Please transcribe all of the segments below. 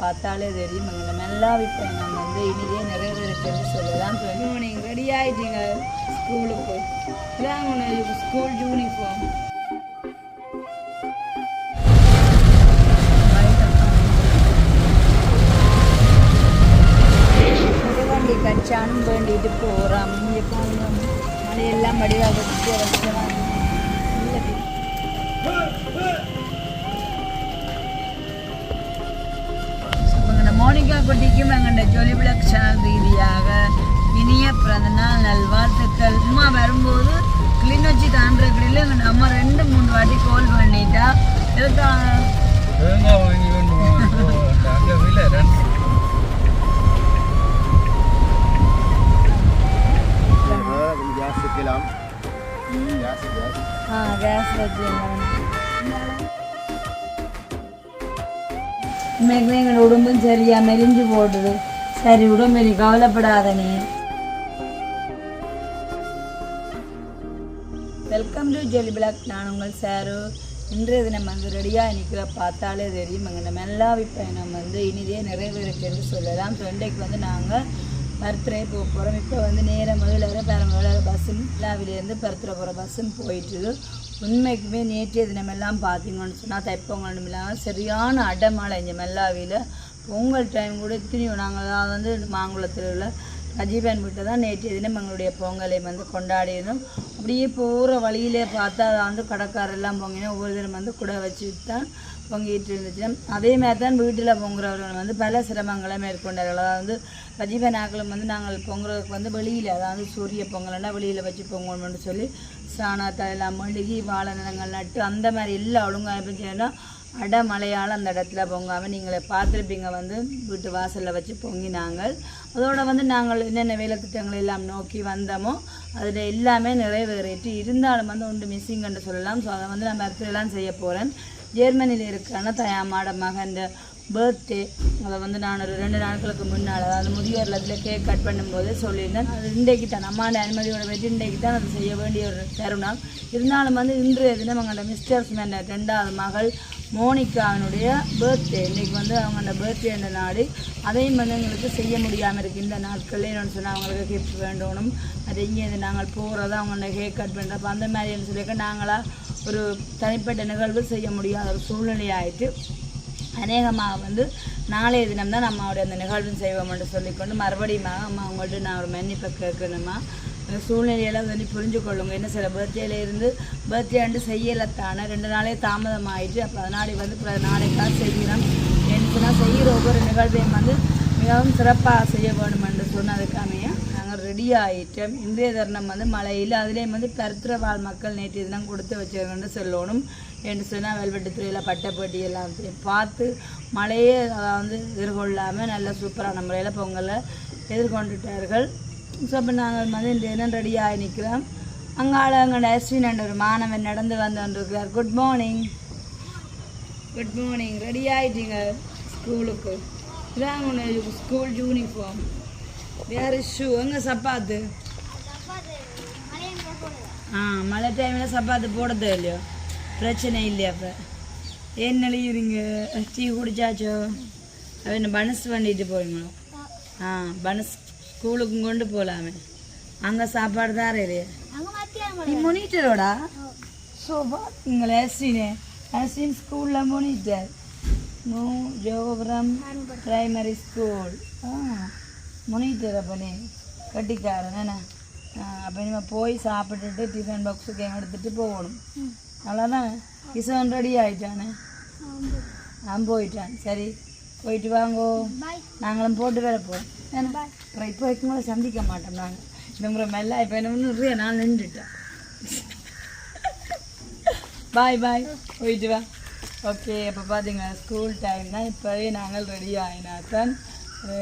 பார்த்தாலே தெரியும். எங்களை நல்லா பயணம் வந்து இனிதே நிறைவேறுச்சுன்னு சொல்லலாம். சொல்லி நீங்கள் ரெடி ஆகிட்டீங்க ஸ்கூலுக்கு. இதான் ஸ்கூல் யூனிஃபார்ம் கச்சானும் வேண்டிட்டு போகிறோம் இங்கே போகணும் மழையெல்லாம் வடிவாக வச்சு கிளிநொச்சி தாண்டக்கடையில் எங்கள் அம்மா ரெண்டு மூணு வாட்டி கால் பண்ணிட்டா. வாங்கி கொண்டு கேஸ் வைக்கலாம் கேஸ் கேஸ் ஆ கேஸ் வச்சு இன்னைக்கு எங்கள் உடம்பும் சரியா மெலிஞ்சு போடுது. சரி உடம்பு நீ கவலைப்படாத நீ. வெல்கம் டு ஜெலி பிளாக் நான் உங்கள் சாரு. இன்றைய தினம் வந்து ரெடியாக நிற்கிற பார்த்தாலே தெரியும். எங்கள் மெல்லாவி பயணம் வந்து இனிதே நிறைவேறுச்சுன்னு சொல்லலாம். சண்டைக்கு வந்து நாங்கள் பர்த்டே போக போகிறோம் இப்போ வந்து நேரம் முதல்ல பெரம்பல பஸ்ஸும் லாவிலேருந்து பர்த்டே போகிற பஸ்ஸும் போயிட்டுது உண்மைக்குமே நேற்றைய தினமெல்லாம் பார்த்தீங்கன்னு சொன்னால் தைப்பொங்கல் இல்லாமல் சரியான அடமழை இங்கே மெல்லாவியில் பொங்கல் டைம் கூட இத்தனையும் நாங்கள் வந்து மாங்குளத்தில் உள்ள அஜீபன் வீட்டை தான் நேற்று தினம் எங்களுடைய பொங்கலை வந்து கொண்டாடினோம் அப்படியே போகிற வழியிலே பார்த்தா அதை வந்து கடைக்காரெல்லாம் பொங்கினோம் ஒவ்வொரு தினம் வந்து குடை வச்சு தான் பொங்கிட்டு இருந்துச்சு. அதே மாதிரி தான் வீட்டில் பொங்குறவர்கள் வந்து பல சிரமங்களை மேற்கொண்டார்கள். அதாவது வந்து ரஜீபன் ஆக்களும் வந்து நாங்கள் பொங்குறதுக்கு வந்து வெளியில் அதாவது சூரிய பொங்கல்னா வெளியில் வச்சு பொங்கணும்னு சொல்லி சாணத்தை எல்லாம் மெழுகி வாழை நிலங்கள் நட்டு அந்த மாதிரி எல்லா ஒழுங்காக செய்யணும் அடமலையால் அந்த இடத்துல பொங்காமல் நீங்களே பார்த்துருப்பீங்க வந்து வீட்டு வாசலில் வச்சு பொங்கினாங்கள் அதோட வந்து நாங்கள் என்னென்ன வேலை திட்டங்கள் எல்லாம் நோக்கி வந்தோமோ அதில் எல்லாமே நிறைவேறிட்டு இருந்தாலும் வந்து ஒன்று மிஸ்ஸிங்கன்னு சொல்லலாம். ஸோ அதை வந்து நான் பர்த்டேலாம் செய்ய போகிறேன் ஜெர்மனியில் இருக்கிறான தயாமாட மகன் பர்த்டே அதை வந்து நான் ஒரு ரெண்டு நாட்களுக்கு முன்னால் அதாவது முதியோர் இடத்துல கேக் கட் பண்ணும்போது சொல்லியிருந்தேன். அது இன்றைக்கு தான் அம்மாண்ட அனுமதியோட வெற்றி இன்றைக்கு தான் அது செய்ய வேண்டிய ஒரு தருணம். இருந்தாலும் வந்து இன்றைய தினம் எங்களோட மிஸ்டர்ஸ் மேன ரெண்டாவது மகள் மோனிகாவினுடைய பர்த்டே இன்றைக்கி வந்து அவங்களோட பர்த்டே என்ற நாடு. அதையும் வந்து எங்களுக்கு செய்ய முடியாமல் இருக்குது இந்த நாட்களில் என்னென்னு சொன்னால் அவங்களுக்கு கிஃப்ட் வேண்டணும். அது இங்கே நாங்கள் போகிறத அவங்களோட ஹேர் கட் பண்ணுறப்ப அந்த மாதிரின்னு சொல்லியிருக்க? நாங்களாக ஒரு தனிப்பட்ட நிகழ்வு செய்ய முடியாத ஒரு சூழ்நிலை ஆயிட்டு அநேகமாக வந்து நாளைய தினம்தான் நம்ம அம்மாவுடைய அந்த நிகழ்வு செய்வோம்னு சொல்லிக்கொண்டு மறுபடியும் அம்மா அவங்கள்ட்ட நான் ஒரு மன்னிப்பை கேட்கணுமா? அந்த சூழ்நிலையெல்லாம் வந்து புரிஞ்சு கொள்ளுங்க என்ன சில பர்த்டேல இருந்து பர்த்டே ஆண்டு செய்யலத்தானே ரெண்டு நாளே தாமதம் ஆயிட்டு அப்போ அதனாலே வந்து நாளைக்காக செய்கிறோம் என்ன செய்கிற ஒவ்வொரு நிகழ்வையும் வந்து மிகவும் சிறப்பாக செய்ய வேணும் என்று சொன்னதுக்காமைய நாங்கள் ரெடி ஆகிட்டோம் இன்றைய தருணம் வந்து மழையில் அதுலேயும் வந்து பருத்திர வாழ் மக்கள் நேற்று இதெல்லாம் கொடுத்து வச்சிருக்கேன்னு சொல்லணும் என்று சொன்னால் வெல்வெட்டு துறையில் பட்டைப்பட்டி எல்லாத்தையும் பார்த்து மழையே வந்து எதிர்கொள்ளாமல் நல்ல சூப்பரான முறையில் பொங்கலை எதிர்கொண்டுட்டார்கள். ஸோ நாங்கள் வந்து இந்த தினம் ரெடியாகி நிற்கிறோம் அங்கால எங்களோட அஸ்வின் என்ற ஒரு மாணவன் நடந்து வந்து கொண்டிருக்கிறார். Good morning good morning ready ஆகிட்டீங்க ஸ்கூலுக்கு? இதான் உனக்கு ஸ்கூல் யூனிஃபார்ம் வேறு ஷூ எங்கே சப்பாத்து? ஆ மழை டைமில் சப்பாத்து போடுறது இல்லையோ? பிரச்சனை இல்லையா அப்போ? ஏன் நெளியுறீங்க? டீ குடிச்சாச்சோ? அப்படின்னு பனஸ் பண்ணிட்டு போறீங்களோ? ஆ பனஸ் ஸ்கூலுக்கும் கொண்டு போகலாமே அங்கே சாப்பாடு தான் இல்லையா நீ மொனிட்டரோடா ஸோ பார்த்தீங்களே அஸ்வினே அஸ்வின் ஸ்கூலில் monitor no Jogapuram primary school ஆ மொனிட்டர் அப்போ நீ கட்டிக்காரன் என்ன? அப்போ இனிமேல் போய் சாப்பிட்டுட்டு டிஃபன் பாக்ஸுக்கு எடுத்துகிட்டு போகணும். அவ்வளோதான் கிசவன் ரெடி ஆயிட்டானே? நான் போயிட்டான். சரி. போயிட்டு வாங்கோ. நாங்களும் போட்டு வேற போகிறோம் அப்புறம் இப்போ வைக்கும்போது சந்திக்க மாட்டோம் நாங்கள் இந்த முறை மெல்ல இப்போ என்ன ஒன்று நான் நின்றுட்டேன் பாய் பாய் போயிட்டு வா. ஓகே இப்போ பார்த்தீங்கன்னா ஸ்கூல் டைம் தான். இப்போவே நாங்கள் ரெடி ஆகினாத்தான்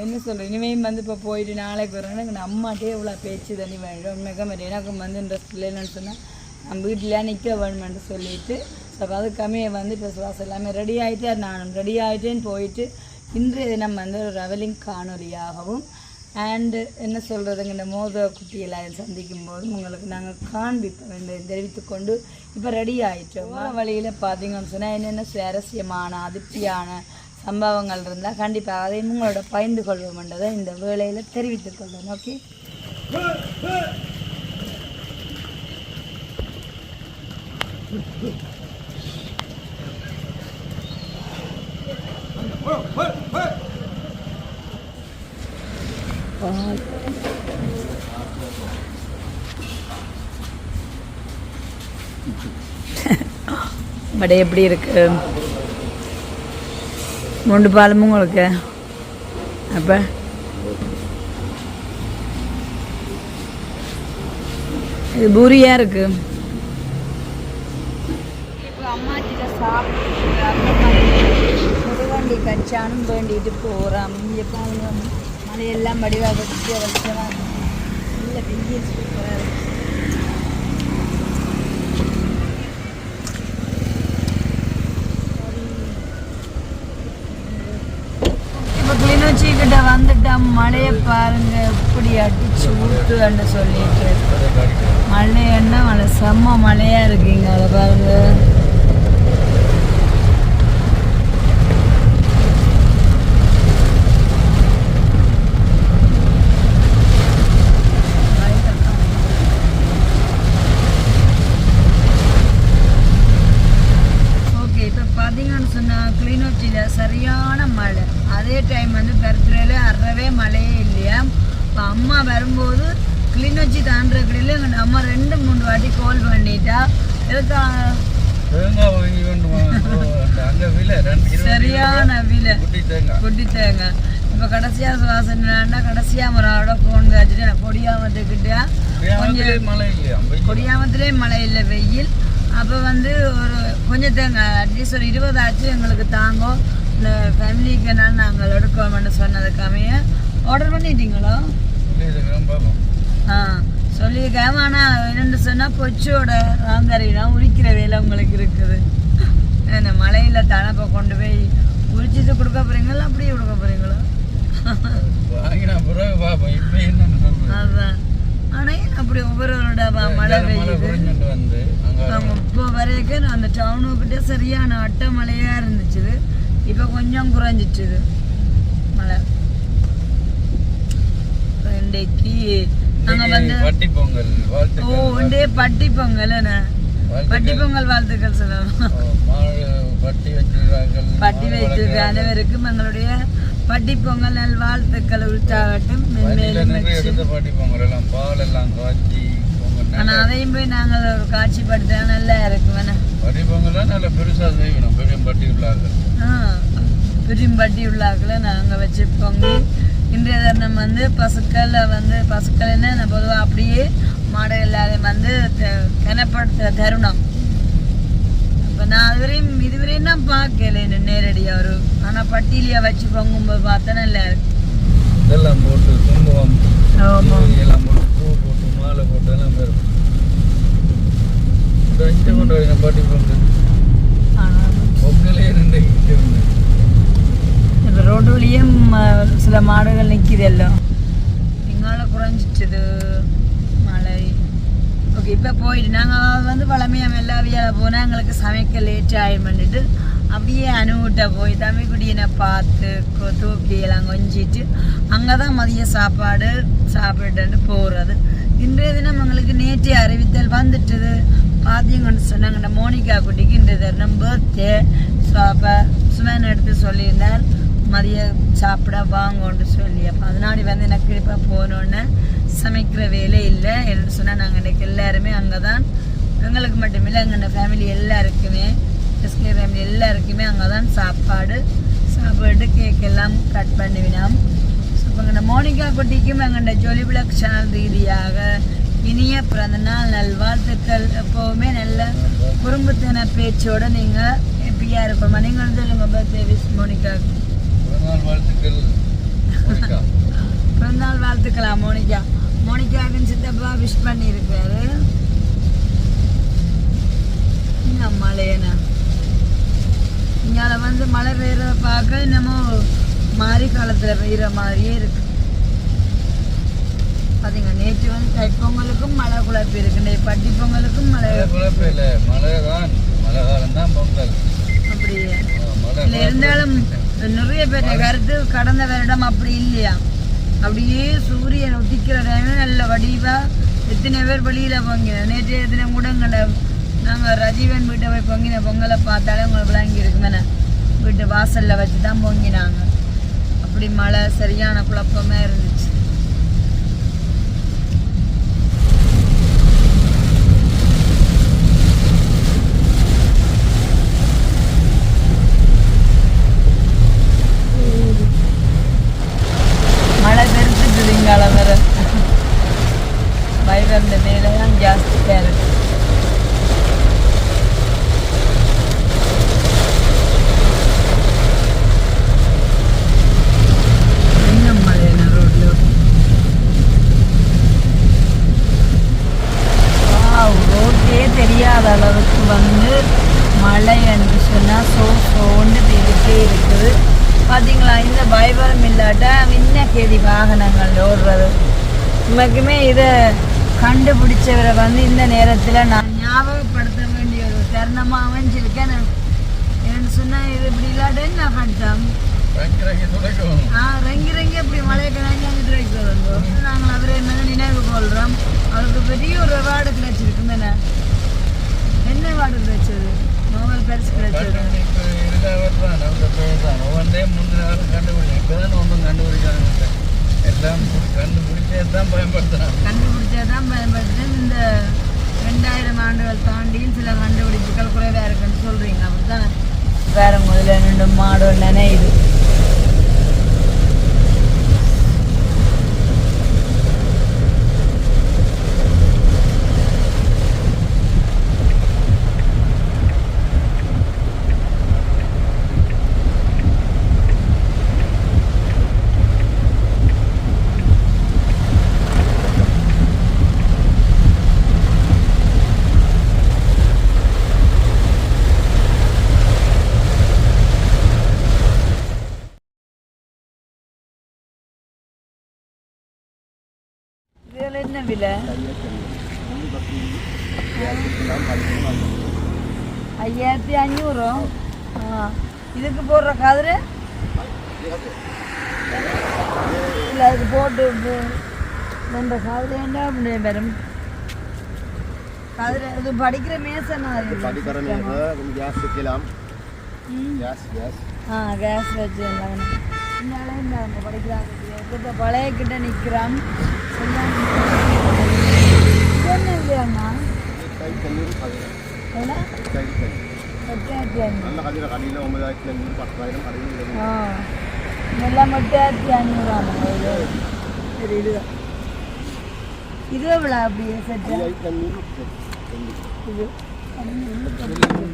என்ன சொல்கிறேன் இனிமேல் வந்து இப்போ போயிட்டு நாளைக்கு வரணும் எனக்கு அம்மாட்டே இவ்வளோ பேச்சு தண்ணி வேணும் மிக மாதிரி எனக்கு வந்து இன்ட்ரெஸ்ட் இல்லைன்னு சொன்னால் நம்ம வீட்டில் நிற்க வேணுமென்று சொல்லிட்டு. ஸோ அது கம்மியை வந்து இப்போ சுவாசம் எல்லாமே ரெடி ஆகிட்டு நானும் ரெடி ஆகிட்டேன்னு போயிட்டு இன்றைய தினம் வந்து ஒரு ரவலிங் காணொலியாகவும் அண்டு என்ன சொல்கிறதுங்க இந்த மோத குட்டியெல்லாம் சந்திக்கும் போது உங்களுக்கு நாங்கள் காண்பிப்போம் என்று தெரிவித்துக்கொண்டு இப்போ ரெடி ஆகிட்டோம் வழியில் பார்த்தீங்கன்னு சொன்னால் என்னென்ன சுவாரஸ்யமான அதிர்ச்சியான சம்பவங்கள் இருந்தால் கண்டிப்பாக அதையும் உங்களோட பகிர்ந்து கொள்வோம்ன்றதை இந்த வேளையில் தெரிவித்துக் கொள்வோம். ஓகே வடை எப்படி இருக்கு? மூன்று பாலமும் உங்களுக்கு? அப்போ? இது பூரியா இருக்கு. இப்போ அம்மாச்சிட்ட சாப்பிட்டு முருகண்டி கச்சானும் வேண்டிட்டு போகிறோம் இங்கே அதையெல்லாம் வடிவாக வச்சு வச்சவா இல்லை பெரிய சூப்பராக இருக்கு. கிட்ட வந்துட்டா மழையை பாருங்க இப்படி அடிச்சு ஊத்துன்னு சொல்லிட்டு. மழை என்ன மழை? செம்ம மழையா இருக்குங்க அதை பாருங்க ஓகே இப்போ பார்த்தீங்கன்னு சொன்னால் கிளிநொச்சியில் சரியான மழை அதே டைம் வந்து பர்த்டேல அறவே மழையே இல்லையா இப்போ அம்மா வரும்போது கிளிநொச்சி தாண்டுற கடையில் எங்கள் அம்மா ரெண்டு மூணு வாட்டி கால் பண்ணிட்டா எதுக்கா தேங்காய் வாங்கி கொண்டு வாங்க அங்கே விலை ரெண்டு இருபது சரியான விலை குட்டி தேங்காய் குட்டி தேங்காய் இப்போ கடைசியாக சுவாசனை கடைசியாக மரோட ஃபோன் காய்ச்சிட்டு கொடியாமத்துக்கிட்டே கிராமத்திலே மழை இல்லையா கொடியாமத்திலே மழை இல்லை வெயில். அப்போ வந்து ஒரு கொஞ்சம் தேங்காய் அட்லீஸ்ட் ஒரு இருபதாச்சும் எங்களுக்கு தாங்கும். இந்த ஃபேமிலிக்கு என்ன நாங்கள் எடுக்கணும்னு சொன்னதுக்காமைய ஆர்டர் பண்ணிட்டீங்களோ. ஆ சொல்லியிருக்கேன். ஆனால் என்னென்னு சொன்னால் கொச்சோட ராங்கரையெல்லாம் உரிக்கிற வேலை உங்களுக்கு இருக்குது. என்ன மழையில் தனப்பை கொண்டு போய் உரிச்சிட்டு கொடுக்க போகிறீங்களா அப்படியே கொடுக்க போகிறீங்களோ வாங்கினா பிறகு பார்ப்போம். இப்போ என்னன்னு சொல்றது? அதான். ஆனால் அப்படி ஒவ்வொருவரோட மழை பெய்யுது? இப்போ வரைக்கும் அந்த டவுனுக்கிட்ட சரியான அட்டை மழையாக இருந்துச்சு. இப்போ கொஞ்சம் குறைஞ்சிச்சுது மழை. இன்றைக்கு நாங்கள் வந்து வட்டி பொங்கல் ஓ உண்டே பட்டி பொங்கல் பட்டி. பொங்கல் வாழ்த்துக்கள் சொல்லலாம் பட்டி வச்சிருக்கார்கள் பட்டி மாடு வைத்திருக்க வளர்க்கிறார்கள். அனைவருக்கும் எங்களுடைய பட்டி பொங்கல் நல் வாழ்த்துக்கள் பொங்கல் காய்ச்சி பொங்கல் ஆனால் நல்ல- அதையும் போய் நாங்கள் ஒரு காட்சிப்படுத்த நல்லா இருக்கும் வேணா பட்டி பொங்கல்லாம் நல்ல பெருசா செய்யணும் பெரிய பட்டி உள்ளார்கள் பெரும்பட்டி உள்ளாக்கில் நாங்கள் வச்சு பொங்கி இன்றைய தினம் வந்து பசுக்களை வந்து பசுக்கள் என்ன பொதுவாக அப்படியே மாடு எல்லாரையும் வந்து கனப்படுத்த தருணம். நான் அதுவரையும் இதுவரையும் நான் பார்க்கல இன்னும் நேரடியாக ஒரு ஆனால் பட்டியலியாக வச்சு பொங்கும்போது பார்த்தா நல்லா இதெல்லாம் போட்டு குங்குமம் எல்லாம் போட்டு பூ போட்டு மாலை போட்டு எல்லாம் இங்க கொண்டு வரேன் பட்டி பொங்கல் பொங்கலே ரெண்டு இப்போ ரோடு வழியும் அஹ், சில மாடுகள் நிற்கிது எல்லாம். மழை ஓகே இப்போ போயிட்டு நாங்கள் வந்து பழமையாக எல்லாவியால் போனால் எங்களுக்கு சமைக்க லேட் ஆகிடும் பண்ணிட்டு அப்படியே அணுகிட்ட போய் தமிழ்குடியினை பார்த்து கொ- தூக்கி எல்லாம் கொஞ்சிட்டு அங்கே தான் மதிய சாப்பாடு சாப்பிட்டுட்டு போகிறது இன்றைய தினம் எங்களுக்கு நேற்று அறிவித்தல் வந்துட்டுது. பார்த்தீங்கன்னு சொன்னாங்க மோனிகா குட்டிக்கு இன்றைய தினம் பர்த்டே ஸோ அப்போ சுமன் எடுத்து சொல்லியிருந்தார் மதிய சாப்பிட வாங்கன்னு சொல்லி. அப்போ அதனாடி வந்து எனக்கு இப்போ போனோன்னே சமைக்கிற வேலை இல்லை. என்று சொன்னால் நாங்கள் இன்றைக்கி எல்லாருமே அங்கே தான் எங்களுக்கு மட்டுமில்லை எங்கள் ஃபேமிலி எல்லாருக்குமே எஸ்கே ஃபேமிலி எல்லாருக்குமே அங்கே தான் சாப்பாடு சாப்பாடு கேக் எல்லாம் கட் பண்ணிவினோம். ஸோ இப்போ எங்கள் மோனிகா குட்டிக்கும் எங்கள் ஜொலி பிளாக் சேனல் ரீதியாக இனிய பிறந்த நாள் நல்வாழ்த்துக்கள். எப்போவுமே நல்ல குடும்பத்தின பேச்சோட நீங்கள் ஹாப்பியாக இருப்போம்? நீங்கள் சொல்லுங்கள் பர்த்டே விஷ் மோனிகா. பிறந்தநாள் வாழ்த்துக்கள். பிறந்தநாள் வாழ்த்துக்கலாம் மோனிகா. மோனிகாவின் சித்தப்பா விஷ் பண்ணியிருக்காரு. மழையண்ணா இங்கால வந்து மழை பெய்யறத பார்க்க என்னமோ மாறி காலத்தில் பெய்கிற மாதிரியே இருக்கு. பாத்தீங்க நேற்று வந்து தைப்பொங்கலுக்கும் மழை குழப்பி இருக்கு. இன்னைக்கு பட்டி பொங்கலுக்கும் மழை குழப்பம் இல்லை. மழை தான். மழை காலம் தான் பொங்கல். அப்படியே. இருந்தாலும். நிறைய பேர் கருத்து கடந்த வருடம் அப்படி இல்லையா? அப்படியே சூரியன் உதிக்கிற டைமே நல்ல வடிவாக எத்தனை பேர் வெளியில் பொங்கின நேற்று எத்தனை கூடங்களை நாங்கள் ரஜீவன் வீட்டை போய் பொங்கின பொங்கலை பார்த்தாலே உங்களுக்கு விளங்கி இருக்குமே வீட்டு வாசலில் வச்சு தான் பொங்கினாங்க. அப்படி மழை சரியான குழப்பமே இருந்துச்சு மழை பெருத்துட்டு இங்கால வர வைரந்த மேலே தான் ஜாஸ்தியாக இருக்கு என்ன மழை ரோட்ல ரோட்டே அளவுக்கு வந்து மழை என்று சொன்னால் சோ சோன்னு பெருக்கே இருக்குது. பார்த்தீங்களா இந்த பயபரம் இல்லாட்டா முன்ன கேதி வாகனங்கள் ஓடுறது. உண்மைக்குமே இதை கண்டுபிடிச்சவரை வந்து இந்த நேரத்தில் நான் ஞாபகப்படுத்த வேண்டிய ஒரு தருணமாக அமைஞ்சிருக்கேன். ஏன்னு சொன்னால் இது இப்படி இல்லாட்ட துடைக்கும் ஆ ரெங்கி ரெங்கி அப்படி மழையை வைக்கிறோம் நாங்கள் அவரை என்ன நினைவு கொள்கிறோம் அவருக்கு பெரிய ஒரு அவார்டு கிடைச்சிருக்கு தானே என்ன வார்டு கிடைச்சது நோவல் பரிசு கிடைச்சது ஒவ்வொன்றே முந்தினாலும் கண்டுபிடிக்கும் கண்டுபிடிச்சே தான் பயன்படுத்துகிறாங்க கண்டுபிடிச்சே தான். இந்த ரெண்டாயிரம் ஆண்டுகள் தாண்டியும் சில கண்டுபிடிப்புகள் குறைவாக இருக்குன்னு சொல்கிறீங்க அப்படி முதல்ல ரெண்டு மாடு நினையுது. விலை. ஐயாயிரத்தி அஞ்சூறு ஆ. இதுக்கு போடுற கதிரு? இல்லை அதுக்கு போட்டு இந்த கதிரை என்ன அப்படி வரும்? கதிரை இது படிக்கிற மேசனா படிக்கிற நேரம் கேஸ் வைக்கலாம். ஆ கேஸ் வச்சு எல்லாம் பின்னாலே இந்த அவங்க படிக்கிறாங்க. பழைய கிட்ட நிற்கிறான் என்ன இல்லையாம்மா எட்டாயிரத்தி ஐநூறு. ஆ. எல்லாம் எட்டாயிரத்தி ஐநூறு சரி இதுதான். இது எவ்வளோ அப்படியே செட்டு இது.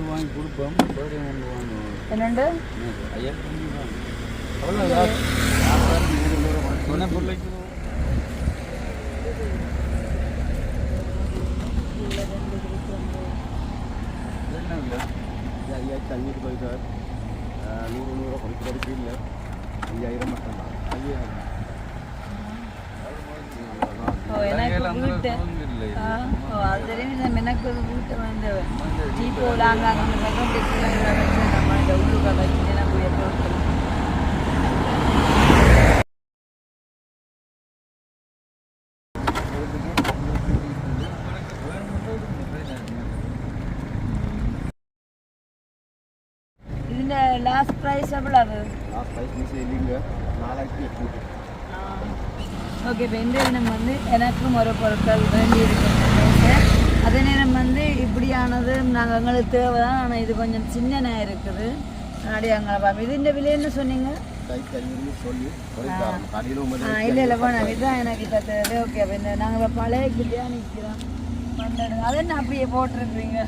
வாங்கி கொடுப்போம். என்னண்டு? ஐயாயிரத்தி அஞ்சூறு போயிட்டு நூறு நூறு குறைக்கிறதுக்கு இல்லை ஐயாயிரம் மட்டும் தான் ஐயாயிரம் எனக்கு வீட்டு வந்து ஜீப்போல அங்கே அங்கே உள்ளுக்க நம்ம இந்த உள்ளுக்க வச்சு ஓகே இப்போ இந்த தினம் வந்து எனக்கும் ஒரு பொருட்கள் வேண்டி இருக்கு அதே நேரம் வந்து இப்படியானது நாங்கள் எங்களுக்கு தேவை தான் ஆனால் இது கொஞ்சம் சின்னனா இருக்குது. முன்னாடி அங்கே பார்ப்போம். இதுன்ற விலை என்ன சொன்னீங்க? ஆ. இல்லை இல்லை போனேன் இதுதான் எனக்கு இப்போ தேவை. ஓகே அப்போ இந்த நாங்கள் இப்போ பழைய கிட்டியாக நிற்கிறோம் பன்னெண்டு. அது என்ன அப்படியே போட்டிருக்கிறீங்க?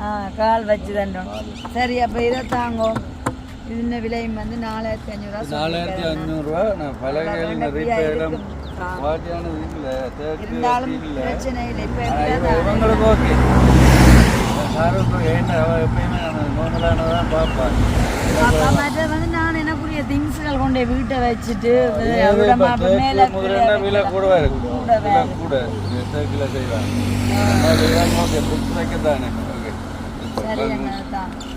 ஆ கால் வச்சு தண்டோம் சரி அப்போ இதை தாங்கோ ഇതിന്റെ വിലയും വന്ന് നാലായിരത്തി അഞ്ഞൂറ് നാലായിരത്തി അഞ്ഞൂറ് പലകയിൽ நிறைய ഇടം വാട്ടിയാണ് വീട്ടില് இருந்தாலும் பிரச்சனை இல்லை. இப்போ இவங்களுக்கு ஓகே. திங்ஸ்கள் கொண்டு வீட்டை வச்சுட்டு கூட கூட. sevgiyle Zeyra. Zeyra ne yapıyor? Kurtuna kadar ne? Okay. Selam.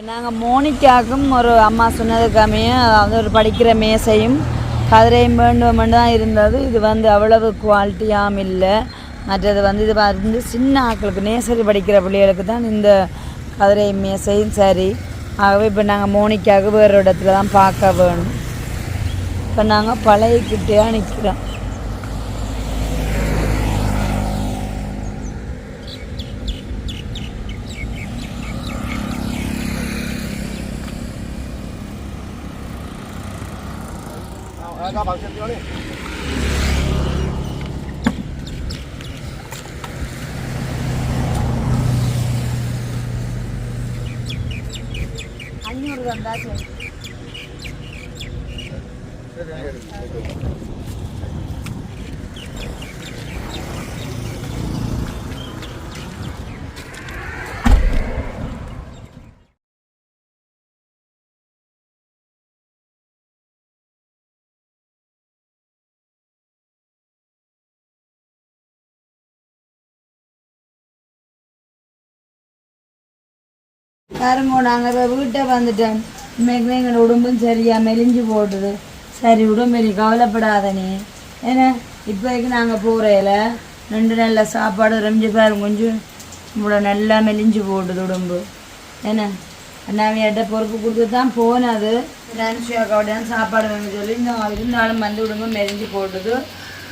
இப்போ நாங்கள் மோனிக்காக்கும் ஒரு அம்மா சொன்னதுக்காமையும் வந்து ஒரு படிக்கிற மேசையும் கதிரையும் வேண்டும் தான் இருந்தது. இது வந்து அவ்வளவு குவாலிட்டியாகவும் இல்லை. மற்றது வந்து இது வந்து சின்ன ஆட்களுக்கு நேசரி படிக்கிற பிள்ளைகளுக்கு தான் இந்த கதிரை மேசையும் சரி. ஆகவே இப்போ நாங்கள் மோனிக்காக வேறு இடத்துல தான் பார்க்க வேணும். இப்போ நாங்கள் பழைய கிட்டேயாக நிற்கிறோம் அஞ்சூறு வந்தாச்சு பாருங்க நாங்கள் இப்போ வீட்டை வந்துட்டோம். இன்னைக்கு எங்கள் உடம்பும் சரியாக மெலிஞ்சு போடுது சரி உடம்பு நீ கவலைப்படாத நீ. ஏன்னா இப்போதைக்கு நாங்கள் போகிறையில ரெண்டு நல்ல சாப்பாடு ரெஞ்சு பாருங்க கொஞ்சம் இவ்வளோ நல்லா மெலிஞ்சு போடுது உடம்பு. என்ன அண்ணாவியாட்ட பொறுப்பு கொடுத்து தான் போனது. டான்ஸ் அக்காவோட சாப்பாடு வேணும் சொல்லி இந்த இருந்தாலும் வந்து உடம்பு மெலிஞ்சு போட்டுது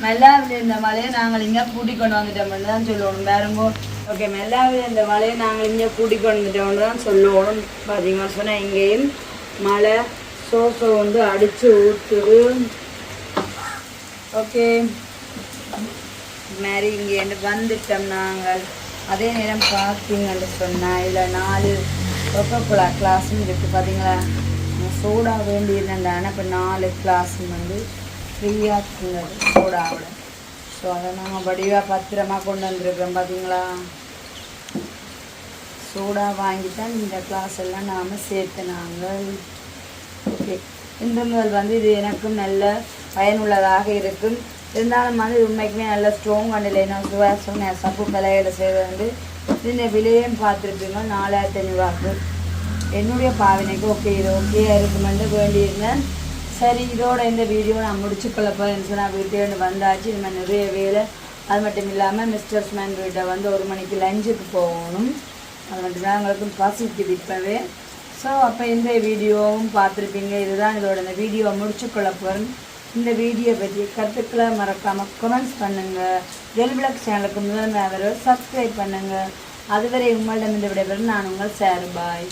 மெல்லாவில் இருந்த மலையை நாங்கள் இங்கே கூட்டிக் கொண்டு வந்துட்டோம்னு தான் சொல்லணும். பாருங்க. ஓகே மெல்லாவில் இருந்த மலையை நாங்கள் இங்கே கூட்டிக் கொண்டு வந்துட்டோம்னு தான் சொல்லணும். பார்த்தீங்கன்னா சொன்னால் இங்கேயும் மழை சோசோ வந்து அடித்து ஊற்றுது ஓகே. மாதிரி இங்கே வந்துட்டோம் நாங்கள். அதே நேரம் பார்த்தீங்கன்னு சொன்னால் இதில் நாலு கொக்கோலா கிளாஸும் இருக்குது பார்த்தீங்களா? சோடா வேண்டியிருந்தேன். இருந்தாண்டா இப்போ நாலு கிளாஸும் வந்து ஃப்ரீயாக இருந்தது கூடாவில் ஸோ அதை நாங்கள் வடிவாக பத்திரமா கொண்டு வந்திருக்கோம் பார்த்தீங்களா சூடாக வாங்கி தான் இந்த கிளாஸ் எல்லாம் நாம் சேர்த்துனாங்க. ஓகே இந்த முதல் வந்து இது எனக்கும் நல்ல பயனுள்ளதாக இருக்கும். இருந்தாலும் வந்து உண்மைக்குமே நல்ல ஸ்ட்ராங் அண்ட் நான் சுவாசம் சப்பு கலையில் செய்வது வந்து சின்ன விலையும் பார்த்துருப்பீங்க. நாலாயிரத்தி ஐநூறுவாக்கு என்னுடைய பாவனைக்கு ஓகே இது ஓகே இருக்குமென்று வேண்டியிருந்தேன். சரி இதோட இந்த வீடியோ நான் முடிச்சுக்கொள்ள போகிறேன் சொன்னால் வீட்டேன்னு வந்தாச்சு. இனிமேல் நிறைய வேலை. அது மட்டும் இல்லாமல் மிஸ்டர்ஸ் மேன் வீட்டை வந்து ஒரு மணிக்கு லஞ்சுக்கு போகணும். அது மட்டும் இல்லாமல் எங்களுக்கும் பசிக்குது இப்போவே ஸோ அப்போ இந்த வீடியோவும் பார்த்துருப்பீங்க. இதுதான் இதோட இந்த வீடியோவை முடிச்சுக்கொள்ள போகிறேன் இந்த வீடியோ பற்றி கருத்துக்களை மறக்காமல் கமெண்ட்ஸ் பண்ணுங்கள் ஜெல்பிளக் சேனலுக்கு முதன்மை அவர் சப்ஸ்கிரைப் பண்ணுங்கள் அதுவரை உங்களிடம் இந்த விடைபெறும். நான் உங்கள் சேரு பாய்